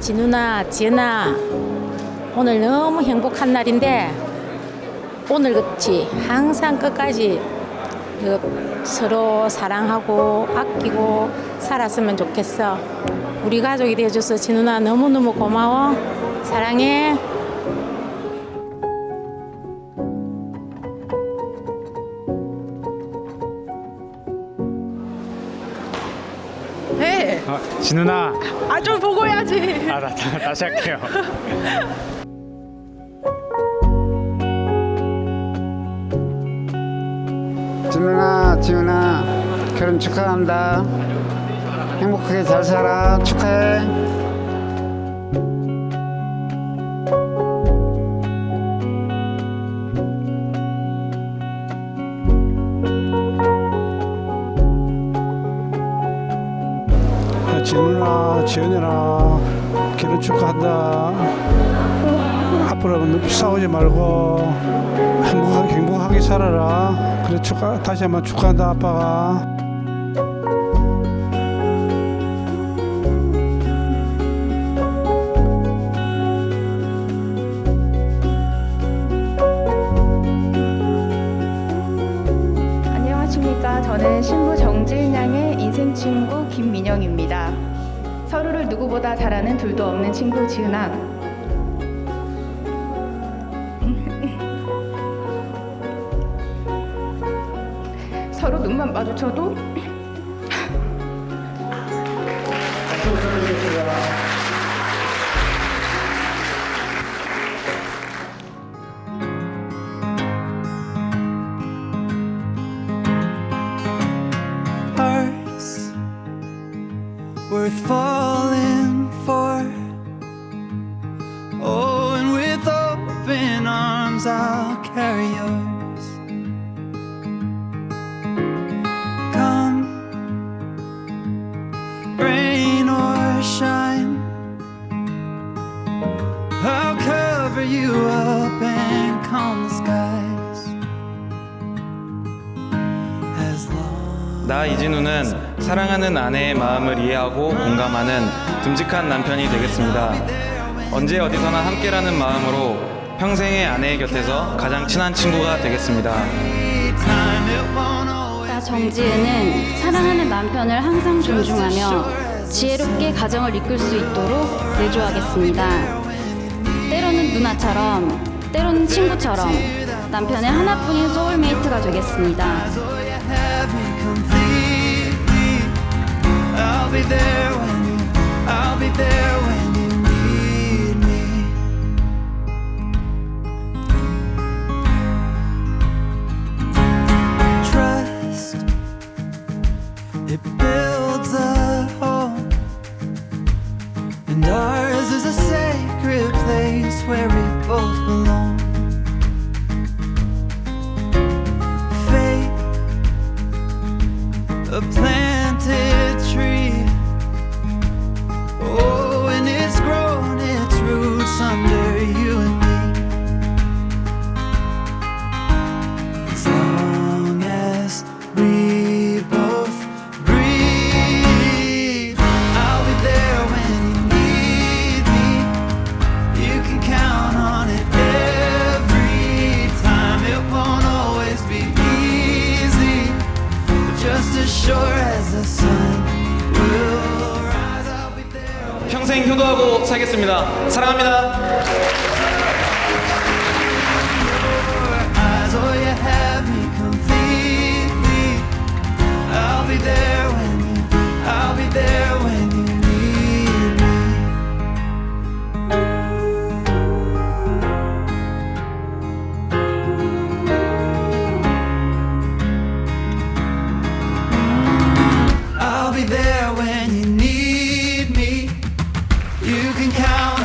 진우나 지은아 오늘 너무 행복한 날인데 오늘 같이 항상 끝까지 그 서로 사랑하고 아끼고 살았으면 좋겠어. 우리 가족이 되어줘서 진우나 너무너무 고마워. 사랑해 네. 아, 진우나. 아 좀 보고 해야지. 아, 나, 다, 다시 할게요. 진우나 지훈아 결혼 축하한다 행복하게 잘 살아 축하해 지은이나 결혼 축하한다. 앞으로 싸우지 말고 행복하게, 행복하게 살아라. 그래 축하 다시 한번 축하한다 아빠가. 안녕하십니까. 저는 신부 정지은 양의 인생 친구 김민영입니다. 서로를 누구보다 잘 아는 둘도 없는 친구 지은아. 서로 눈만 마주쳐도 hearts worth falling for. Oh, and with open arms, I'll carry yours. Come, rain or shine, I'll cover you up and calm the skies. As long 나 이진우는 사랑하는 아내의 마음을 이해하고 공감하는 듬직한 남편이 되겠습니다. 언제 어디서나 함께라는 마음으로 평생의 아내의 곁에서 가장 친한 친구가 되겠습니다. 나 정지은은 사랑하는 남편을 항상 존중하며 지혜롭게 가정을 이끌 수 있도록 내조하겠습니다. 때로는 누나처럼, 때로는 친구처럼 남편의 하나뿐인 소울메이트가 되겠습니다. Completely. I'll be there when It's true. 평생 효도하고 살겠습니다. 사랑합니다. You can count.